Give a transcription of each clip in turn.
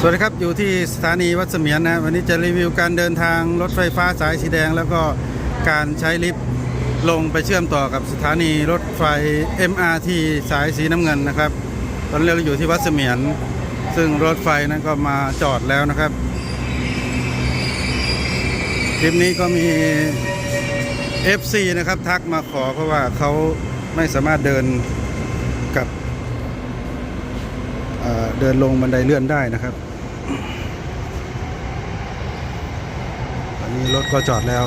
สวัสดีครับ อยู่ที่สถานีวัดเสมียนนะวันนี้จะรีวิวการเดินทางรถไฟฟ้าสายสีแดง แล้วก็การใช้ลิฟต์ลงไปเชื่อมต่อกับสถานีรถไฟ MRT สายสีน้ำเงินนะครับ ตอนนี้เราอยู่ที่วัดเสมียน ซึ่งรถไฟนั้นก็มาจอดแล้วนะครับ คลิปนี้ก็มี FC นะครับทักมาขอเพราะว่าเขาไม่สามารถเดินกับเอ่อเดินลงบันไดเลื่อนได้นะครับ อันนี้รถก็จอดแล้ว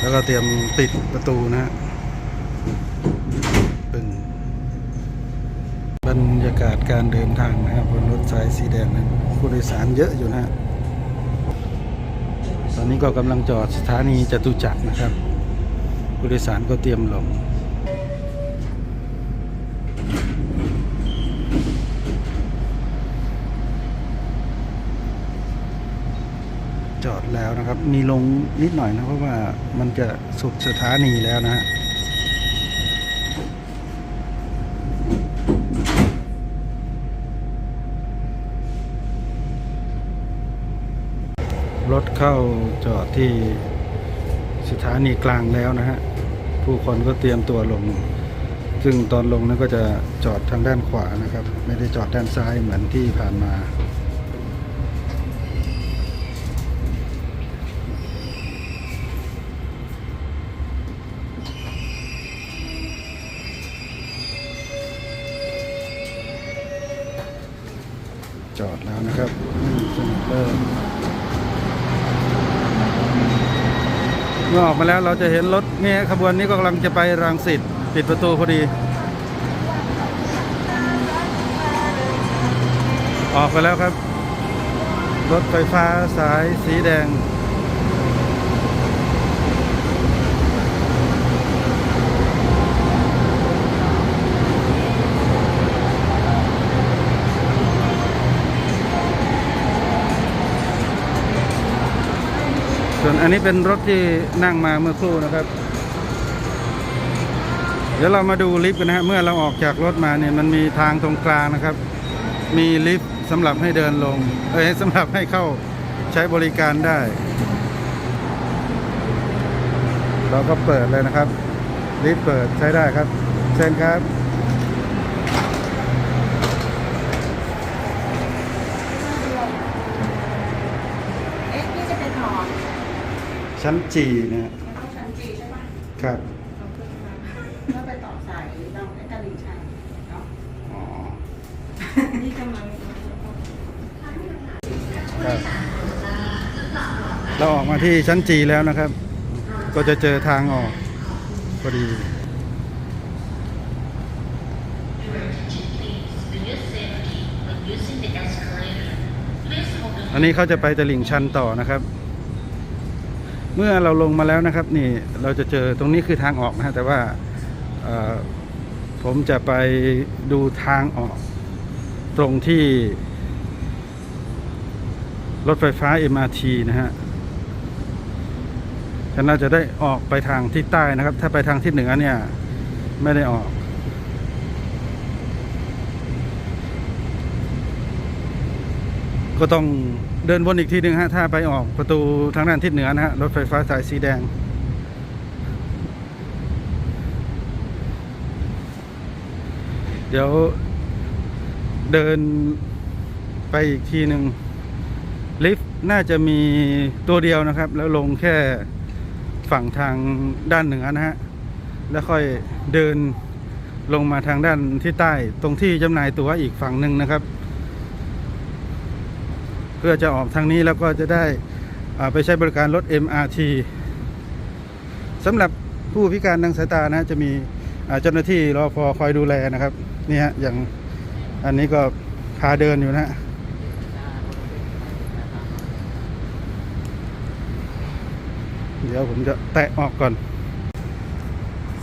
แล้วก็เตรียมปิดประตูนะฮะเปึ่งบรรยากาศการเดินทางนะครับบนรถสายสีแดงนั้นผู้โดยสารเยอะอยู่นะฮะตอนนี้ก็กำลังจอดสถานีจตุจักรนะครับผู้โดยสารก็เตรียมลง จอด แล้วนะครับ มีลงนิดหน่อยนะเพราะว่ามันจะสุดสถานีแล้วนะฮะรถเข้าจอดที่สถานีกลางแล้วนะฮะ ผู้คนก็เตรียมตัวลง ซึ่งตอนลงนั้นก็จะจอดทางด้านขวานะครับ ไม่ได้จอดด้านซ้ายเหมือนที่ผ่านมา จอดแล้วนะครับสนุกเริ่มเมื่อออกมาแล้วเราจะเห็นรถนี่ขบวนนี้ก็กำลังจะไปรังสิตปิดประตูพอดี ออกไปแล้วครับ รถไฟฟ้าสายสีแดง วนอันนี้เป็นรถที่นั่งมาเมื่อครู่นะครับ เดี๋ยวเรามาดูลิฟต์กันนะฮะเมื่อเราออกจากรถมาเนี่ยมันมีทางตรงกลางนะครับ มีลิฟต์สำหรับให้เดินลงเอ้ยสำหรับให้เข้าใช้บริการได้ เราก็เปิดเลยนะครับลิฟต์เปิดใช้ได้ครับเชิญครับ เอ๊ะนี่จะเป็นหอ ชั้นจีนะฮะแล้วก็ชั้นจีใช่ไหมครับขอบคุณค่ะแล้วไปต่อสายเราได้ตลิ่งชันเนาะอ๋อนี่กำลังครับเราออกมาที่ชั้นจีแล้วนะครับ ก็จะเจอทางออกพอดีอันนี้เขาจะไปตลิ่งชันต่อนะครับ เมื่อเราลงมาแล้วนะครับนี่เราจะเจอตรงนี้คือทางออกนะฮะแต่ว่าผมจะไปดูทางออก ตรงที่ รถไฟฟ้า MRT นะฮะฉันน่าจะได้ออกไปทางทิศใต้นะครับ ถ้าไปทางทิศเหนือเนี่ย ไม่ได้ออก ก็ต้อง เดินวนอีกทีหนึ่งฮะถ้าไปออกประตูทางด้านทิศเหนือนะฮะรถไฟฟ้าสายสีแดง เดี๋ยวเดินไปอีกทีหนึ่งลิฟต์น่าจะมีตัวเดียวนะครับ แล้วลงแค่ฝั่งทางด้านเหนือนะฮะ แล้วค่อยเดินลงมาทางด้านที่ใต้ตรงที่จำหน่ายตั๋วอีกฝั่งหนึ่งนะครับ เพื่อจะออกทางนี้แล้วก็จะได้ไปใช้บริการรถ MRT สำหรับผู้พิการทางสายตานะจะมีเจ้าหน้าที่รอพอคอยดูแลนะครับนี่ฮะอย่างอันนี้ก็พาเดินอยู่นะเดี๋ยวผมจะแตะออกก่อน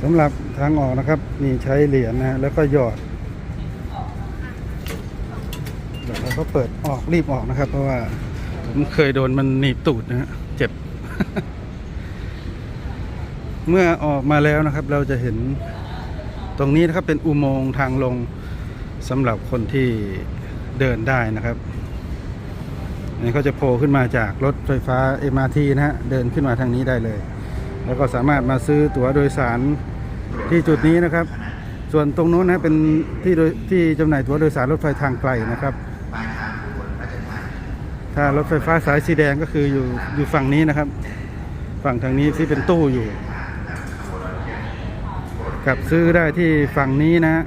สำหรับทางออกนะครับนี่ใช้เหรียญนะฮะแล้วก็หยอด เดี๋ยวเราก็เปิดออกรีบออกนะครับ เพราะว่าผมเคยโดนมันหนีบตูดนะฮะเจ็บ เมื่อออกมาแล้วนะครับ เราจะเห็นตรงนี้นะครับเป็นอุโมงค์ทางลงสำหรับคนที่เดินได้นะครับนนี้เขาจะโผล่ขึ้นมาจากรถไฟฟ้า MRT นะฮะ เดินขึ้นมาทางนี้ได้เลย แล้วก็สามารถมาซื้อตั๋วโดยสารที่จุดนี้นะครับ ส่วนตรงโน้นนะเป็นที่โดยที่จำหน่ายตั๋วโดยสารรถไฟทางไกลนะครับ ถ้ารถไฟฟ้าสายสีแดงก็คืออยู่อยู่ฝั่งนี้นะครับ ฝั่งทางนี้ที่เป็นตู้อยู่กับซื้อได้ที่ฝั่งนี้นะฮะ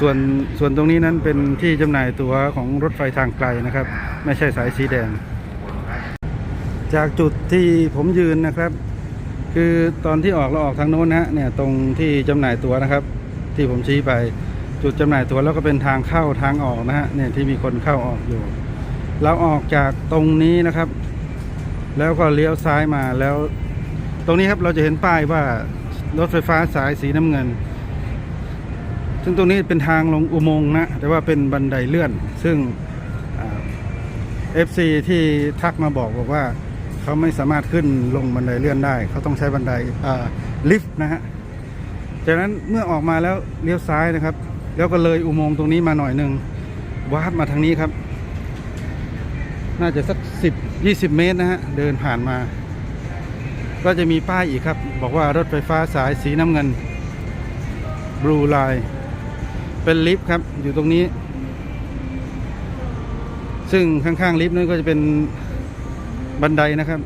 ส่วนส่วนตรงนี้นั้นเป็นที่จำหน่ายตั๋วของรถไฟทางไกลนะครับ ไม่ใช่สายสีแดง จากจุดที่ผมยืนนะครับ คือตอนที่ออกเราออกทางโน้นนะเนี่ยตรงที่จำหน่ายตั๋วนะครับ ที่ผมชี้ไป จุดจำหน่ายตั๋วแล้วก็เป็นทางเข้าทางออกนะฮะเนี่ยที่มีคนเข้าออกอยู่ เราออกจากตรงนี้นะครับ แล้วก็เลี้ยวซ้ายมาแล้ว ตรงนี้ครับเราจะเห็นป้ายว่ารถไฟฟ้าสายสีน้ำเงิน ซึ่งตรงนี้เป็นทางลงอุโมงค์นะแต่ว่าเป็นบันไดเลื่อน ซึ่งเอฟซีที่ทักมาบอกบอกว่าเขาไม่สามารถขึ้นลงบันไดเลื่อนได้ เขาต้องใช้บันไดลิฟต์นะฮะจากนั้นเมื่อออกมาแล้วเลี้ยวซ้ายนะครับ แล้วก็เลยอุโมงค์ตรงนี้มาหน่อยหนึ่งวาร์ปมาทางนี้ครับ น่าจะสักสิบยี่สิบเมตรนะฮะ เดินผ่านมา ก็จะมีป้ายอีกครับ บอกว่ารถไฟฟ้าสายสีน้ำเงิน Blue Line เป็นลิฟต์ครับ อยู่ตรงนี้ ซึ่งข้างๆลิฟต์นั้นก็จะเป็นบันไดนะครับ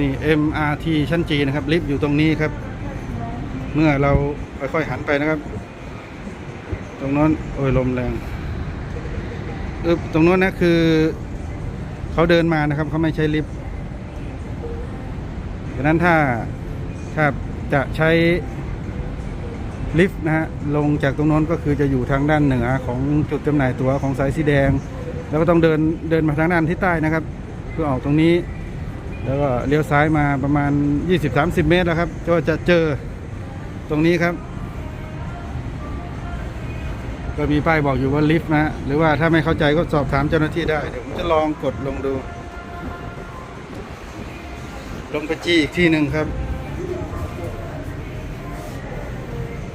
นี่ MRT ชั้นจีนะครับ ลิฟต์อยู่ตรงนี้ครับ เมื่อเราค่อยๆหันไปนะครับ ตรงนั้นโอ้ยลมแรงเออตรงนั้นนะคือเขาเดินมานะครับเขาไม่ใช้ลิฟต์ดังนั้นถ้าถ้าจะใช้ลิฟต์นะฮะลงจากตรงโน้นก็คือจะอยู่ทางด้านเหนือของจุดจำหน่ายตั๋วของสายสีแดง แล้วก็ต้องเดินเดินมาทางด้านที่ใต้นะครับ เพื่อออกตรงนี้ แล้วก็เลี้ยวซ้ายมาประมาณ 20-30 เมตรแล้วครับก็จะเจอ ตรงนี้ครับ ก็มีป้ายบอกอยู่ว่าลิฟต์นะ หรือว่าถ้าไม่เข้าใจก็สอบถามเจ้าหน้าที่ได้ เดี๋ยวผมจะลองกดลงดู ลงไปจีอีกที่หนึ่งครับ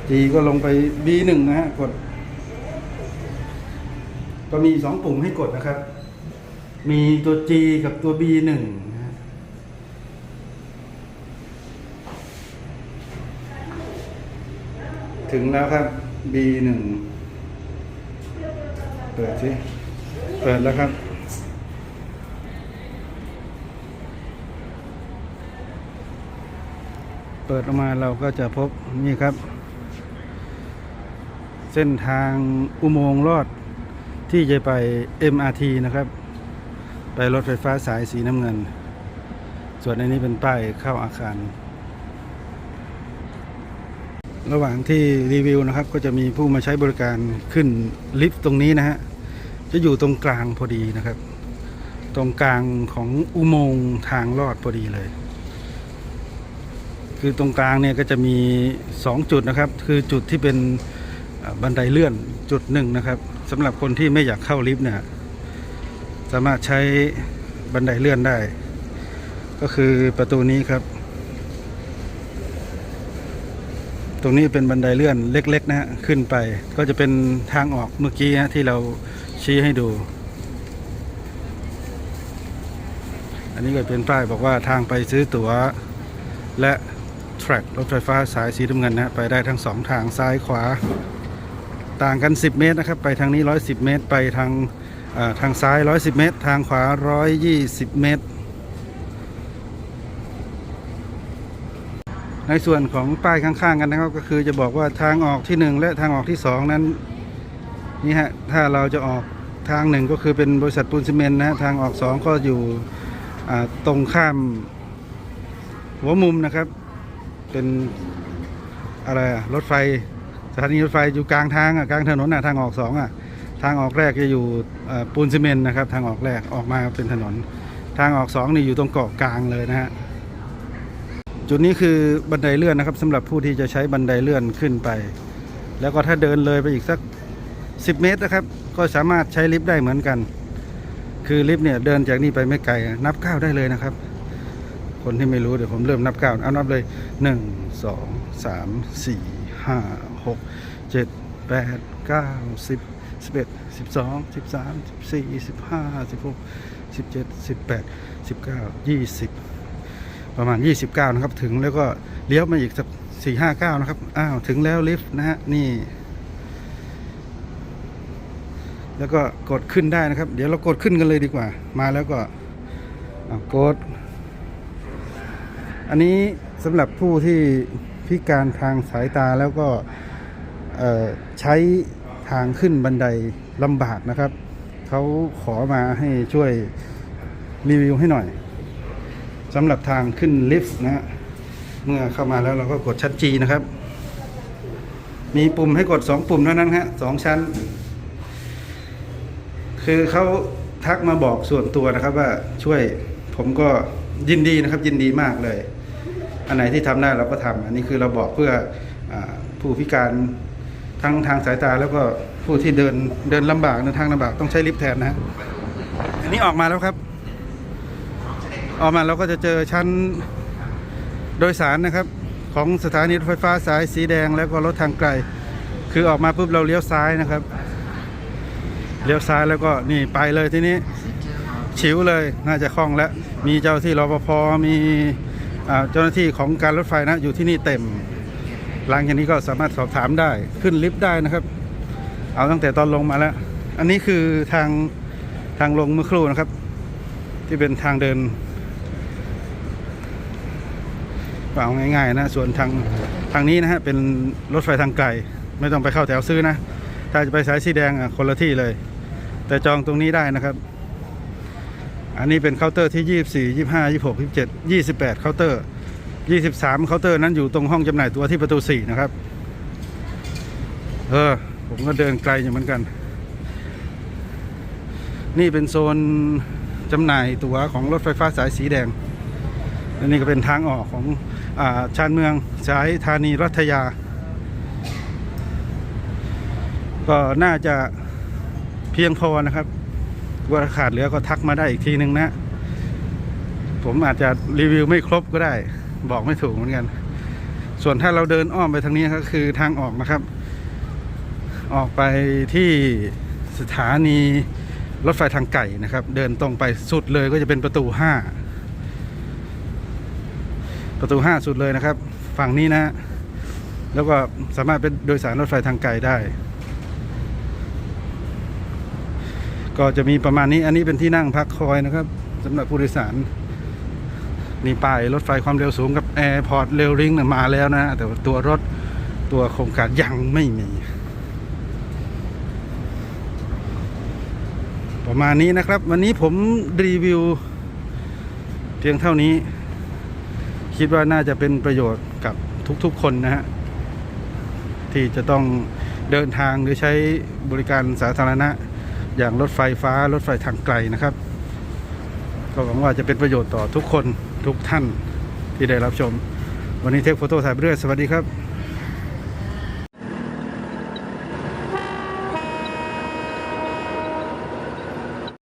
จีก็ลงไป B1 นะฮะ กด ก็มีสองปุ่มให้กดนะครับ มีตัว G กับตัว B1 นะฮะ ถึงแล้วครับ B1 เปิดสิ เปิดแล้วครับเปิดออกมาเราก็จะพบนี่ครับ เส้นทางอุโมงค์ลอดที่จะไป MRT นะครับ ไปรถไฟฟ้าสายสีน้ำเงิน ส่วนในนี้เป็นป้ายเข้าอาคาร ระหว่างที่รีวิวนะครับ ก็จะมีผู้มาใช้บริการขึ้นลิฟต์ตรงนี้นะฮะ จะอยู่ตรงกลางพอดีนะครับ ตรงกลางของอุโมงค์ทางลอดพอดีเลย คือตรงกลางเนี่ยก็จะมี 2 จุดนะครับ คือจุดที่เป็นบันไดเลื่อนจุดหนึ่งนะครับสำหรับคนที่ไม่อยากเข้าลิฟต์เนี่ยสามารถใช้บันไดเลื่อนได้ ก็คือประตูนี้ครับ ตรงนี้เป็นบันไดเลื่อนเล็กๆนะฮะขึ้นไป ก็จะเป็นทางออกเมื่อกี้นะที่เราชี้ให้ดู อันนี้ก็เป็นป้ายบอกว่าทางไปซื้อตั๋ว และแทร็กรถไฟฟ้าสายสีน้ำเงินนะไปได้ทั้งสองทางซ้ายขวา ต่างกัน 10 เมตรนะครับ ไปทางนี้ 110 เมตร ไปทางทางซ้าย 110 เมตร ทางขวา 120 เมตร ในส่วนของป้ายข้างๆกันนะครับ ก็คือจะบอกว่าทางออกที่ 1 และทางออกที่ 2 นั้นนี่ฮะถ้าเราจะออกทางหนึ่งก็คือเป็นบริษัทปูนซีเมนต์นะฮะทางออก 2 ก็อยู่ตรงข้ามหัวมุมนะครับ เป็นอะไรรถไฟสถานีรถไฟอยู่กลางทางอะกลางถนนอะทางออกสองอะทางออกแรกจะอยู่ปูนซีเมนต์นะครับ ทางออกแรกออกมาเป็นถนน ทางออกสองนี่อยู่ตรงเกาะกลางเลยนะฮะ จุดนี้คือบันไดเลื่อนนะครับสำหรับผู้ที่จะใช้บันไดเลื่อนขึ้นไป แล้วก็ถ้าเดินเลยไปอีกสัก 10 เมตรนะครับ ก็สามารถใช้ลิฟต์ได้เหมือนกัน คือลิฟต์เนี่ยเดินจากนี่ไปไม่ไกลนับก้าวได้เลยนะครับ คนที่ไม่รู้เดี๋ยวผมเริ่มนับก้าวเอานับเลย 1 2 3 4 5 6 7 8 9 10 11 12 13 14 15 16 17 18 19 20 ประมาณยี่สิบเก้านะครับ ถึงแล้วก็เลี้ยวมาอีกสักสี่ห้าเก้านะครับ อ้าว ถึงแล้วลิฟต์นะฮะ นี่ แล้วก็กดขึ้นได้นะครับ เดี๋ยวเรากดขึ้นกันเลยดีกว่า มาแล้วก็กด อันนี้สำหรับผู้ที่พิการทางสายตาแล้วก็ใช้ทางขึ้นบันไดลำบากนะครับ เขาขอมาให้ช่วยรีวิวให้หน่อย สำหรับทางขึ้นลิฟต์นะฮะเมื่อเข้ามาแล้วเราก็กดชั้นจีนะครับ มีปุ่มให้กด 2 ปุ่มเท่านั้นฮะสองชั้น คือเขาทักมาบอกส่วนตัวนะครับว่าช่วยผมก็ยินดีนะครับยินดีมากเลย อันไหนที่ทำได้เราก็ทำอันนี้คือเราบอกเพื่ออผู้พิการทั้งทางสายตาแล้วก็ผู้ที่เดินเดินลำบากเดินทางลำบากต้องใช้ลิฟต์แทนนะฮะอันนี้ออกมาแล้วครับ ออกมาเราก็จะเจอชั้นโดยสารนะครับ ของสถานีรถไฟฟ้าสายสีแดงแล้วก็รถทางไกล คือออกมาปุ๊บเราเลี้ยวซ้ายนะครับ เลี้ยวซ้ายแล้วก็นี่ไปเลยที่นี้ชิวเลยน่าจะคล่องแล้ว มีเจ้าที่รปภมีเจ้าหน้าที่ของการรถไฟนะอยู่ที่นี่เต็ม หลังจากนี้ก็สามารถสอบถามได้ขึ้นลิฟต์ได้นะครับ เอาตั้งแต่ตอนลงมาแล้ว อันนี้คือทางทางลงเมื่อครู่นะครับ ที่เป็นทางเดิน เอาง่ายๆนะส่วนทางทางนี้นะฮะเป็นรถไฟทางไกล ไม่ต้องไปเข้าแถวซื้อนะ ถ้าจะไปสายสีแดงอะคนละที่เลย แต่จองตรงนี้ได้นะครับ อันนี้เป็นเคาน์เตอร์ที่ 24 25 26 27 28 เคาน์เตอร์ 23 เคาน์เตอร์นั้นอยู่ตรงห้องจำหน่ายตัวที่ประตู 4 นะครับ เออ ผมก็เดินไกลอยู่เหมือนกัน นี่เป็นโซนจำหน่ายตั๋วของรถไฟฟ้าสายสีแดงและนี่ก็เป็นทางออกของ ชานเมืองสายธานีรัฐยา ก็น่าจะเพียงพอนะครับว่าขาดเหลือก็ทักมาได้อีกทีหนึ่งนะ ผมอาจจะรีวิวไม่ครบก็ได้ บอกไม่ถูกเหมือนกัน ส่วนถ้าเราเดินอ้อมไปทางนี้ก็คือทางออกนะครับ ออกไปที่สถานีรถไฟทางไก่นะครับ เดินตรงไปสุดเลยก็จะเป็นประตูห้า ประตูห้าสุดเลยนะครับ ฝั่งนี้นะ แล้วก็สามารถเป็นโดยสารรถไฟทางไกลได้ ก็จะมีประมาณนี้อันนี้เป็นที่นั่งพักคอยนะครับสำหรับผู้โดยสารนี่ป้ายรถไฟความเร็วสูงกับแอร์พอร์ตเรลลิงมาแล้วนะ แต่ตัวรถตัวโครงการยังไม่มี ประมาณนี้นะครับ วันนี้ผมรีวิว เพียงเท่านี้ คิดว่าน่าจะเป็นประโยชน์กับทุกๆคนนะฮะที่จะต้องเดินทางหรือใช้บริการสาธารณะ อย่างรถไฟฟ้ารถไฟทางไกลนะครับ ก็หวังว่าจะเป็นประโยชน์ต่อทุกคนทุกท่านที่ได้รับชม วันนี้เทคโฟโต้ถ่ายไปเรื่อยสวัสดีครับ